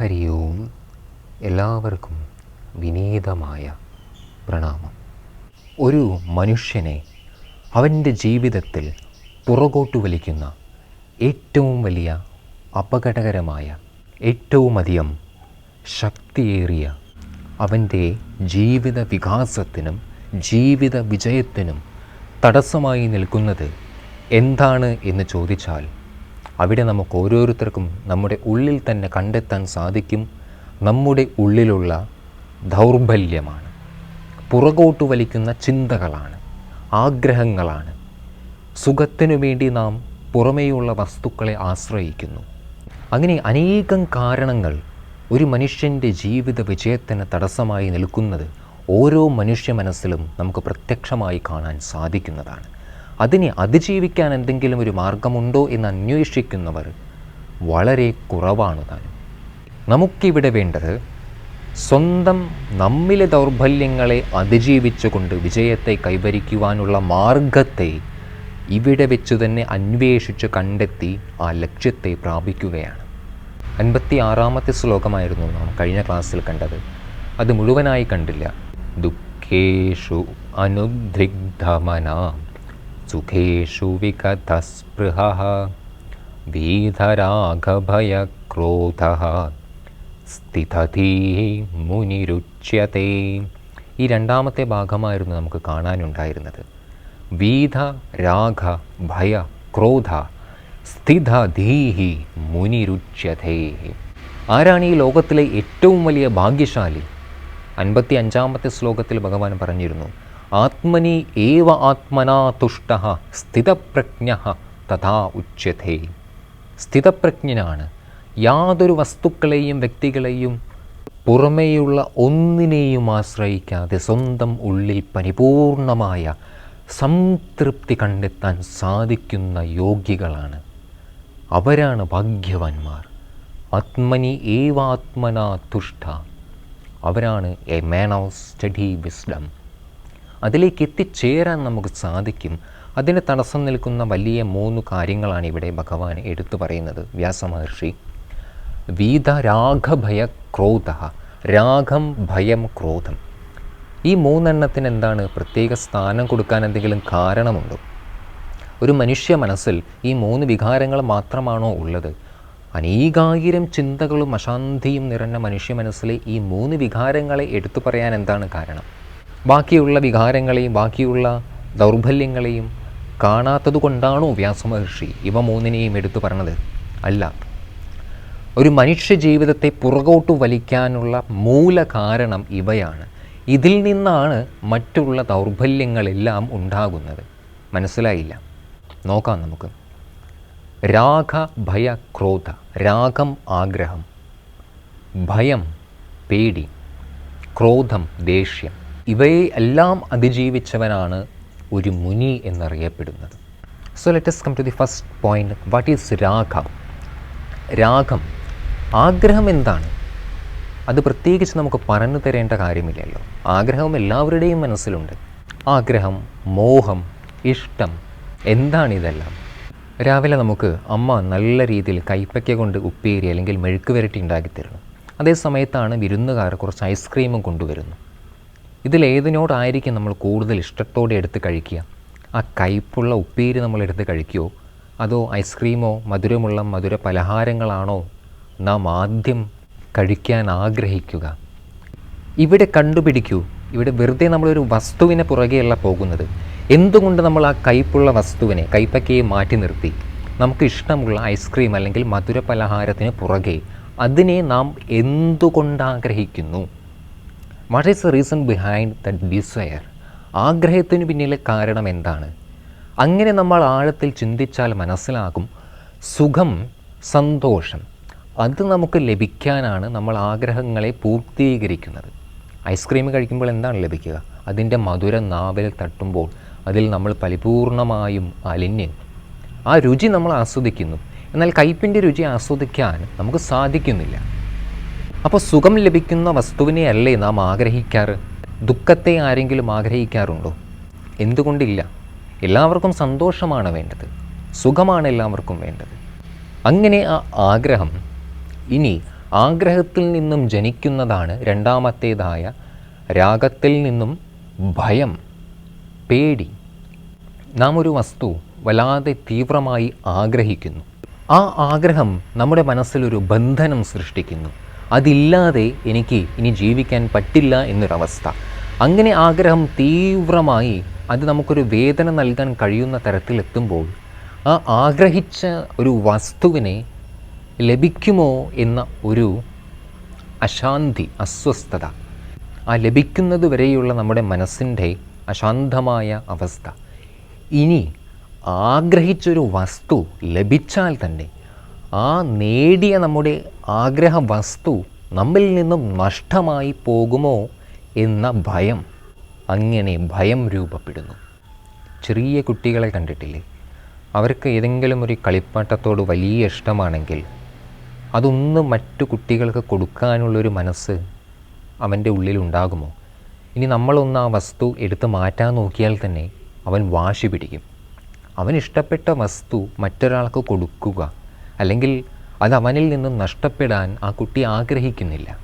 ഹരി ഓം. എല്ലാവർക്കും വിനീതമായ പ്രണാമം. ഒരു മനുഷ്യനെ അവന്റെ ജീവിതത്തിൽ പുറകോട്ട് വലിക്കുന്ന ഏറ്റവും വലിയ അപകടകരമായ ഏറ്റവുമധികം ശക്തിയേറിയ അവന്റെ ജീവിത വികാസത്തിനും ജീവിത വിജയത്തിനും തടസ്സമായി നിൽക്കുന്നത് എന്താണ് എന്ന് ചോദിച്ചാൽ അവിടെ നമുക്ക് ഓരോരുത്തർക്കും നമ്മുടെ ഉള്ളിൽ തന്നെ കണ്ടെത്താൻ സാധിക്കും. നമ്മുടെ ഉള്ളിലുള്ള ദൗർബല്യമാണ്. പുറകോട്ട് വലിക്കുന്ന ചിന്തകളാണ്. ആഗ്രഹങ്ങളാണ്. സുഖത്തിനു വേണ്ടി നാം പുറമേയുള്ള വസ്തുക്കളെ ആശ്രയിക്കുന്നു. അങ്ങനെ അനേകം കാരണങ്ങൾ ഒരു മനുഷ്യന്റെ ജീവിത വിജയത്തിന് തടസ്സമായി നിൽക്കുന്നത് ഓരോ മനുഷ്യ മനസ്സിലും നമുക്ക് പ്രത്യക്ഷമായി കാണാൻ സാധിക്കുന്നതാണ്. അതിനെ അതിജീവിക്കാൻ എന്തെങ്കിലും ഒരു മാർഗമുണ്ടോ എന്ന് അന്വേഷിക്കുന്നവർ വളരെ കുറവാണ് താനും. നമുക്കിവിടെ വേണ്ടത് സ്വന്തം നമ്മിലെ ദൗർബല്യങ്ങളെ അതിജീവിച്ചുകൊണ്ട് വിജയത്തെ കൈവരിക്കുവാനുള്ള മാർഗത്തെ ഇവിടെ വെച്ച് തന്നെ അന്വേഷിച്ച് കണ്ടെത്തി ആ ലക്ഷ്യത്തെ പ്രാപിക്കുകയാണ്. അൻപത്തി ആറാമത്തെ ശ്ലോകമായിരുന്നു നാം കഴിഞ്ഞ ക്ലാസ്സിൽ കണ്ടത്. അത് മുഴുവനായി കണ്ടില്ല. ദുഃഖേഷു അനുദ്രിഗ്ധമന. സുഖേഷു വികതസ്പൃഹ വീതരാഘഭയക്രോധ സ്ഥിതധീ മുനിരുച്യത്തെ ഈ രണ്ടാമത്തെ ഭാഗമായിരുന്നു നമുക്ക് കാണാനുണ്ടായിരുന്നത്. വീത രാഘ ഭയ ക്രോധ സ്ഥിതധീഹി മുനിരുച്യതേ. ആരാണ് ഈ ലോകത്തിലെ ഏറ്റവും വലിയ ഭാഗ്യശാലി? അൻപത്തി അഞ്ചാമത്തെ ശ്ലോകത്തിൽ ഭഗവാൻ പറഞ്ഞിരുന്നു ആത്മനി ഏവ ആത്മനാ തുഷ്ട സ്ഥിതപ്രജ്ഞ തഥാ ഉച്യത്തെ സ്ഥിതപ്രജ്ഞനാണ്. യാതൊരു വസ്തുക്കളെയും വ്യക്തികളെയും പുറമേയുള്ള ഒന്നിനെയും ആശ്രയിക്കാതെ സ്വന്തം ഉള്ളിൽ പരിപൂർണമായ സംതൃപ്തി കണ്ടെത്താൻ സാധിക്കുന്ന യോഗികളാണ്. അവരാണ് ഭാഗ്യവാന്മാർ. ആത്മനി ഏവാത്മനാ തുഷ്ട. അവരാണ് a man of study wisdom. അതിലേക്ക് എത്തിച്ചേരാൻ നമുക്ക് സാധിക്കും. അതിന് തടസ്സം നിൽക്കുന്ന വലിയ മൂന്ന് കാര്യങ്ങളാണ് ഇവിടെ ഭഗവാൻ എടുത്തു പറയുന്നത്. വ്യാസമഹർഷി വീത രാഗഭയ ക്രോധ രാഗം ഭയം ക്രോധം. ഈ മൂന്നെണ്ണത്തിന് എന്താണ്? പ്രത്യേക സ്ഥാനം കൊടുക്കാൻ എന്തെങ്കിലും കാരണമുണ്ടോ? ഒരു മനുഷ്യ മനസ്സിൽ ഈ മൂന്ന് വികാരങ്ങൾ മാത്രമാണോ ഉള്ളത്? അനേകായിരം ചിന്തകളും അശാന്തിയും നിറഞ്ഞ മനുഷ്യ മനസ്സിലെ ഈ മൂന്ന് വികാരങ്ങളെ എടുത്തു പറയാൻ എന്താണ് കാരണം? ബാക്കിയുള്ള വികാരങ്ങളെയും ബാക്കിയുള്ള ദൗർബല്യങ്ങളെയും കാണാത്തത് കൊണ്ടാണോ വ്യാസമഹർഷി ഇവ മൂന്നിനെയും എടുത്തു പറഞ്ഞത്? അല്ല. ഒരു മനുഷ്യ ജീവിതത്തെ പുറകോട്ട് വലിക്കാനുള്ള മൂല കാരണം ഇവയാണ്. ഇതിൽ നിന്നാണ് മറ്റുള്ള ദൗർബല്യങ്ങളെല്ലാം ഉണ്ടാകുന്നത്. മനസ്സിലായില്ല? നോക്കാം നമുക്ക്. രാഗ ഭയ ക്രോധ രാഗം ആഗ്രഹം. ഭയം പേടി. ക്രോധം ദേഷ്യം. ഇവയെ എല്ലാം അതിജീവിച്ചവനാണ് ഒരു മുനി എന്നറിയപ്പെടുന്നത്. So let's come to the first point what is രാഘം രാഗം ആഗ്രഹം എന്താണ്? അത് പ്രത്യേകിച്ച് നമുക്ക് പറഞ്ഞു തരേണ്ട കാര്യമില്ലല്ലോ. ആഗ്രഹം എല്ലാവരുടെയും മനസ്സിലുണ്ട്. ആഗ്രഹം മോഹം ഇഷ്ടം എന്താണ് എന്താണിതെല്ലാം രാവിലെ നമുക്ക് അമ്മ നല്ല രീതിയിൽ കൈപ്പയ്ക്ക കൊണ്ട് ഉപ്പേരി അല്ലെങ്കിൽ മെഴുക്ക് വരട്ടി ഉണ്ടാക്കി തരുന്നു അതേ സമയത്താണ് വിരുന്നുകാർ കുറച്ച് ഐസ്ക്രീമും കൊണ്ടുവരുന്നു. ഇതിലേതിനോടായിരിക്കും നമ്മൾ കൂടുതൽ ഇഷ്ടത്തോടെ എടുത്ത് കഴിക്കുക? ആ കയ്പുള്ള ഉപ്പേരി നമ്മൾ എടുത്ത് കഴിക്കുമോ അതോ ഐസ്ക്രീമോ മധുരമുള്ള മധുര പലഹാരങ്ങളാണോ നാം ആദ്യം കഴിക്കാൻ ആഗ്രഹിക്കുക? ഇവിടെ കണ്ടുപിടിക്കൂ. ഇവിടെ വെറുതെ നമ്മളൊരു വസ്തുവിനെ പുറകെയല്ല പോകുന്നത്. എന്തുകൊണ്ട് നമ്മൾ ആ കയ്പുള്ള വസ്തുവിനെ കയ്പക്കയെ മാറ്റി നിർത്തി? നമുക്ക് ഇഷ്ടമുള്ള ഐസ്ക്രീം അല്ലെങ്കിൽ മധുര പലഹാരത്തിന് പുറകെ അതിനെ നാം എന്തുകൊണ്ട് ആഗ്രഹിക്കുന്നു? What is the reason behind the desire ആഗ്രഹത്തിന് പിന്നിലെ കാരണം എന്താണ്? അങ്ങനെ നമ്മൾ ആഴത്തിൽ ചിന്തിച്ചാൽ മനസ്സിലാകും സുഖം സന്തോഷം അത് നമുക്ക് ലഭിക്കാനാണ് നമ്മൾ ആഗ്രഹങ്ങളെ പൂർത്തീകരിക്കുന്നത്. ഐസ്ക്രീം കഴിക്കുമ്പോൾ എന്താണ് ലഭിക്കുക? അതിന്റെ മധുര നാവിൽ തട്ടുമ്പോൾ അതിൽ നമ്മൾ പരിപൂർണമായും അലിഞ്ഞ് ആ രുചി നമ്മൾ ആസ്വദിക്കുന്നു. എന്നാൽ കയ്പിന്റെ രുചി ആസ്വദിക്കാൻ നമുക്ക് സാധിക്കുന്നില്ല. അപ്പോൾ സുഖം ലഭിക്കുന്ന വസ്തുവിനെ അല്ലേ നാം ആഗ്രഹിക്കാറ്? ദുഃഖത്തെ ആരെങ്കിലും ആഗ്രഹിക്കാറുണ്ടോ? എന്തുകൊണ്ടില്ല. എല്ലാവർക്കും സന്തോഷമാണ് വേണ്ടത്. സുഖമാണ് എല്ലാവർക്കും വേണ്ടത്. അങ്ങനെ ആ ആഗ്രഹം ഇനി ആഗ്രഹത്തിൽ നിന്നും ജനിക്കുന്നതാണ് രണ്ടാമത്തേതായ രാഗത്തിൽ നിന്നും ഭയം പേടി. നാം ഒരു വസ്തു വല്ലാതെ തീവ്രമായി ആഗ്രഹിക്കുന്നു. ആ ആഗ്രഹം നമ്മുടെ മനസ്സിലൊരു ബന്ധനം സൃഷ്ടിക്കുന്നു. അതില്ലാതെ എനിക്ക് ഇനി ജീവിക്കാൻ പറ്റില്ല എന്നൊരവസ്ഥ. അങ്ങനെ ആഗ്രഹം തീവ്രമായി അത് നമുക്കൊരു വേദന നൽകാൻ കഴിയുന്ന തരത്തിലെത്തുമ്പോൾ ആ ആഗ്രഹിച്ച ഒരു വസ്തുവിനെ ലഭിക്കുമോ എന്ന ഒരു അശാന്തി അസ്വസ്ഥത ആ ലഭിക്കുന്നത് വരെയുള്ള നമ്മുടെ മനസ്സിന്റെ അശാന്തമായ അവസ്ഥ. ഇനി ആഗ്രഹിച്ചൊരു വസ്തു ലഭിച്ചാൽ തന്നെ ആ നേടിയ നമ്മുടെ ആഗ്രഹ വസ്തു നമ്മിൽ നിന്നും നഷ്ടമായി പോകുമോ എന്ന ഭയം. അങ്ങനെ ഭയം രൂപപ്പെടുന്നു. ചെറിയ കുട്ടികളെ കണ്ടിട്ടില്ലേ? അവർക്ക് ഏതെങ്കിലും ഒരു കളിപ്പാട്ടത്തോട് വലിയ ഇഷ്ടമാണെങ്കിൽ അതൊന്നും മറ്റു കുട്ടികൾക്ക് കൊടുക്കാനുള്ളൊരു മനസ്സ് അവന്റെ ഉള്ളിലുണ്ടാകുമോ? ഇനി നമ്മളൊന്ന് ആ വസ്തു എടുത്ത് മാറ്റാൻ നോക്കിയാൽ തന്നെ അവൻ വാശി പിടിക്കും. അവൻ ഇഷ്ടപ്പെട്ട വസ്തു മറ്റൊരാൾക്ക് കൊടുക്കുക. അല്ലെങ്കിൽ അത് അവനിൽ നിന്നും നഷ്ടപ്പെടാൻ ആ കുട്ടി ആഗ്രഹിക്കുന്നില്ല.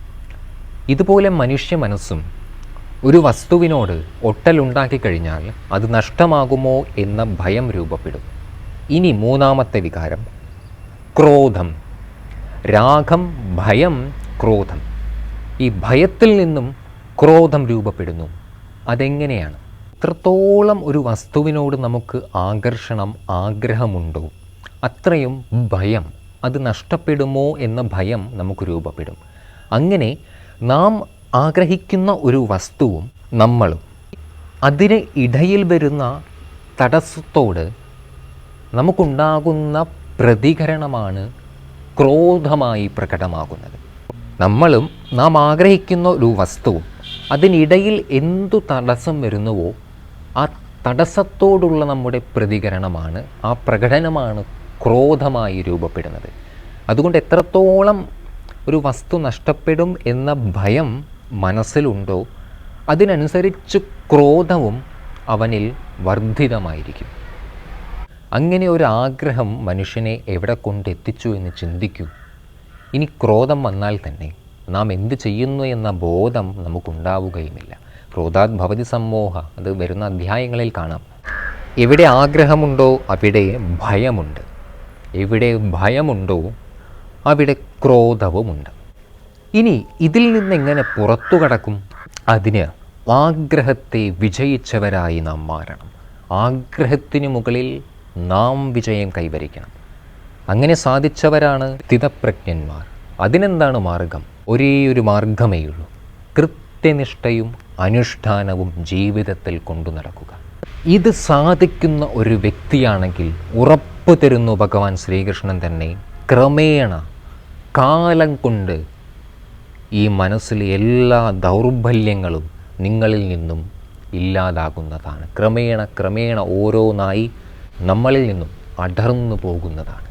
ഇതുപോലെ മനുഷ്യ മനസ്സും ഒരു വസ്തുവിനോട് ഒട്ടലുണ്ടാക്കി കഴിഞ്ഞാൽ അത് നഷ്ടമാകുമോ എന്ന ഭയം രൂപപ്പെടും. ഇനി മൂന്നാമത്തെ വികാരം ക്രോധം. രാഗം ഭയം ക്രോധം. ഈ ഭയത്തിൽ നിന്നും ക്രോധം രൂപപ്പെടുന്നു. അതെങ്ങനെയാണ്? എത്രത്തോളം ഒരു വസ്തുവിനോട് നമുക്ക് ആകർഷണം ആഗ്രഹമുണ്ടോ? അത്രയും ഭയം അത് നഷ്ടപ്പെടുമോ എന്ന ഭയം നമുക്ക് രൂപപ്പെടും. അങ്ങനെ നാം ആഗ്രഹിക്കുന്ന ഒരു വസ്തുവും നമ്മളും അതിന് ഇടയിൽ വരുന്ന തടസ്സത്തോട് നമുക്കുണ്ടാകുന്ന പ്രതികരണമാണ് ക്രോധമായി പ്രകടമാകുന്നത്. നമ്മളും നാം ആഗ്രഹിക്കുന്ന ഒരു വസ്തുവും അതിനിടയിൽ എന്തു തടസ്സം വരുന്നുവോ ആ തടസ്സത്തോടുള്ള നമ്മുടെ പ്രതികരണമാണ് ആ പ്രകടനമാണ് ക്രോധമായി രൂപപ്പെടുന്നത്. അതുകൊണ്ട് എത്രത്തോളം ഒരു വസ്തു നഷ്ടപ്പെടും എന്ന ഭയം മനസ്സിലുണ്ടോ അതിനനുസരിച്ച് ക്രോധവും അവനിൽ വർദ്ധിതമായിരിക്കും. അങ്ങനെ ഒരു ആഗ്രഹം മനുഷ്യനെ എവിടെ കൊണ്ടെത്തിച്ചു എന്ന് ചിന്തിക്കൂ. ഇനി ക്രോധം വന്നാൽ തന്നെ നാം എന്ത് ചെയ്യുന്നു എന്ന ബോധം നമുക്കുണ്ടാവുകയുമില്ല. ക്രോധാത് ഭവതി സമ്മോഹ അത് വരുന്ന അധ്യായങ്ങളിൽ കാണാം. എവിടെ ആഗ്രഹമുണ്ടോ അവിടെ ഭയമുണ്ട്. എവിടെ ഭയമുണ്ടോ അവിടെ ക്രോധവുമുണ്ട്. ഇനി ഇതിൽ നിന്നെങ്ങനെ പുറത്തു കടക്കും? അതിന് ആഗ്രഹത്തെ വിജയിച്ചവരായി നാം മാറണം. ആഗ്രഹത്തിന് മുകളിൽ നാം വിജയം കൈവരിക്കണം. അങ്ങനെ സാധിച്ചവരാണ് സ്ഥിതപ്രജ്ഞന്മാർ അതിനെന്താണ് മാർഗം? ഒരേ ഒരു മാർഗമേയുള്ളൂ കൃത്യനിഷ്ഠയും അനുഷ്ഠാനവും ജീവിതത്തിൽ കൊണ്ടു നടക്കുക. ഇത് സാധിക്കുന്ന ഒരു വ്യക്തിയാണെങ്കിൽ ഉറപ്പു തരുന്നു ഭഗവാൻ ശ്രീകൃഷ്ണൻ തന്നെ. ക്രമേണ കാലം കൊണ്ട് ഈ മനസ്സിലെ എല്ലാ ദൗർബല്യങ്ങളും നിങ്ങളിൽ നിന്നും ഇല്ലാതാകുന്നതാണ്. ക്രമേണ ക്രമേണ ഓരോന്നായി നമ്മളിൽ നിന്നും അടർന്നു പോകുന്നതാണ്.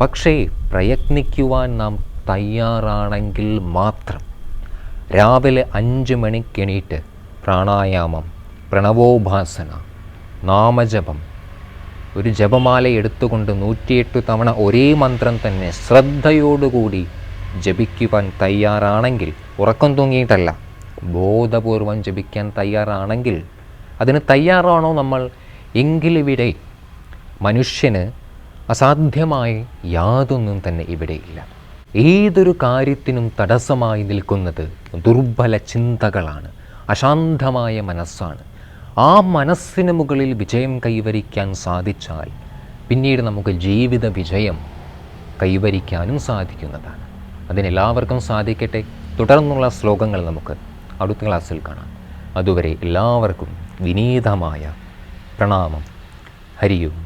പക്ഷേ പ്രയത്നിക്കുവാൻ നാം തയ്യാറാണെങ്കിൽ മാത്രം രാവിലെ അഞ്ച് മണിക്കെണീറ്റ് പ്രാണായാമം പ്രണവോപാസന നാമജപം ഒരു ജപമാല എടുത്തുകൊണ്ട് നൂറ്റിയെട്ട് തവണ ഒരേ മന്ത്രം തന്നെ ശ്രദ്ധയോടുകൂടി ജപിക്കുവാൻ തയ്യാറാണെങ്കിൽ ഉറക്കം തൂങ്ങിയിട്ടല്ല ബോധപൂർവം ജപിക്കാൻ തയ്യാറാണെങ്കിൽ അതിന് തയ്യാറാണോ നമ്മൾ? എങ്കിലിവിടെ മനുഷ്യന് അസാധ്യമായി യാതൊന്നും തന്നെ ഇവിടെയില്ല ഏതൊരു കാര്യത്തിനും തടസ്സമായി നിൽക്കുന്നത് ദുർബല ചിന്തകളാണ് അശാന്തമായ മനസ്സാണ്. ആ മനസ്സിന് മുകളിൽ വിജയം കൈവരിക്കാൻ സാധിച്ചാൽ പിന്നീട് നമുക്ക് ജീവിത വിജയം കൈവരിക്കാനും സാധിക്കുന്നതാണ്. അതിനെല്ലാവർക്കും സാധിക്കട്ടെ. തുടർന്നുള്ള ശ്ലോകങ്ങൾ നമുക്ക് അടുത്ത ക്ലാസ്സിൽ കാണാം. അതുവരെ എല്ലാവർക്കും വിനീതമായ പ്രണാമം. ഹരിയും.